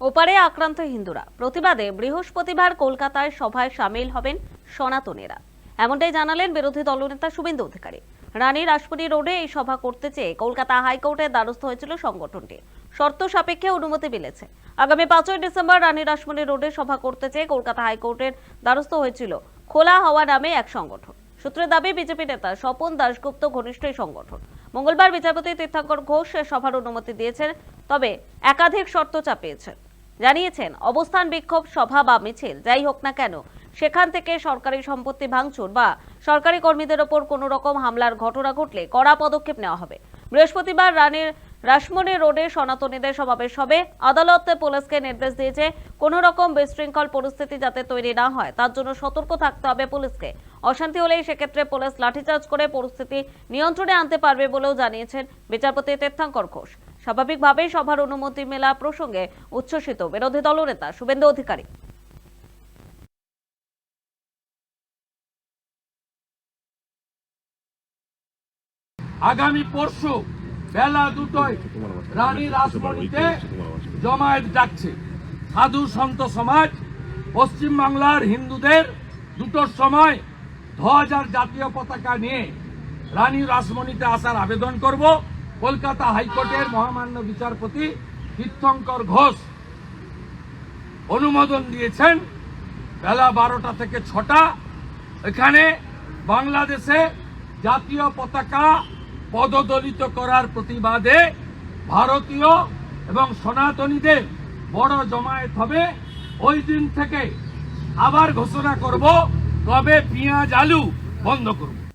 ওপারে আক্রান্ত হিন্দুরা। প্রতিবাদে বৃহস্পতিবার কলকাতায় সভায় সামিল হবেন সনাতনেরা। এমনটাই জানালেন বিরোধী দলনেতা শুভেন্দু অধিকারী। রানী রাসমণি রোডে এই সভা করতে চেয়ে কলকাতা হাইকোর্টের দ্বারস্থ হয়েছিল সংগঠনটি। শর্ত সাপেক্ষে অনুমতি মিলেছে। আগামী পাঁচই ডিসেম্বর রানী রাসমণি রোডে সভা করতে চেয়ে কলকাতা হাইকোর্টের দ্বারস্থ হয়েছিল খোলা হওয়া নামে এক সংগঠন। সূত্রের দাবি, বিজেপি নেতা স্বপন দাশগুপ্ত ঘনিষ্ঠ এই সংগঠন। মঙ্গলবার বিচারপতি তীর্থঙ্কর ঘোষ সভার অনুমতি দিয়েছেন, তবে একাধিক শর্ত চাপিয়েছেন। জানিয়েছেন, অবস্থান বিক্ষোভ, সভা বা মিছিল, যাই হোক না কেন, সেখান থেকে সরকারি সম্পত্তি ভাঙচুর বা সরকারি কর্মীদের ওপর কোনো রকম হামলার ঘটনা ঘটলে কড়া পদক্ষেপ নেওয়া হবে। বৃহস্পতিবার রানীর রাসমণি রোডে সনাতনীদের সমাবেশ হবে। আদালত পুলিশকে নির্দেশ দিয়েছে, কোনো রকম বিশৃঙ্খল পরিস্থিতি যাতে তৈরি না হয়, তার জন্য সতর্ক থাকতে হবে পুলিশকে। অশান্তি হলেই সেক্ষেত্রে পুলিশ লাঠিচার্জ করে পরিস্থিতি নিয়ন্ত্রণে আনতে পারবে বলেও জানিয়েছেন বিচারপতি তীর্থঙ্কর ঘোষ। স্বাভাবিকভাবেই সভার অনুমতি মেলা প্রসঙ্গে উচ্ছ্বসিত বিরোধী দলনেতা শুভেন্দু অধিকারী। আগামী পরশু বেলা দুটোয় রানী রাসমণিতে জমায়েত ডাকছে। সাধু সন্ত সমাজ পশ্চিম বাংলার হিন্দুদের দুটোর সময় আর জাতীয় পতাকা নিয়ে রানী রাসমণিতে আসার আবেদন করব। কলকাতা হাইকোর্টের মহামান্য বিচারপতি তীর্থঙ্কর ঘোষ অনুমোদন দিয়েছেন। বেলা বারোটা থেকে ছটা। এখানে বাংলাদেশে জাতীয় পতাকা পদদলিত করার প্রতিবাদে ভারতীয় এবং সনাতনীদের বড় জমায়েত হবে। ওই দিন থেকে আবার ঘোষণা করব, কবে পেঁয়াজ আলু বন্ধ করব।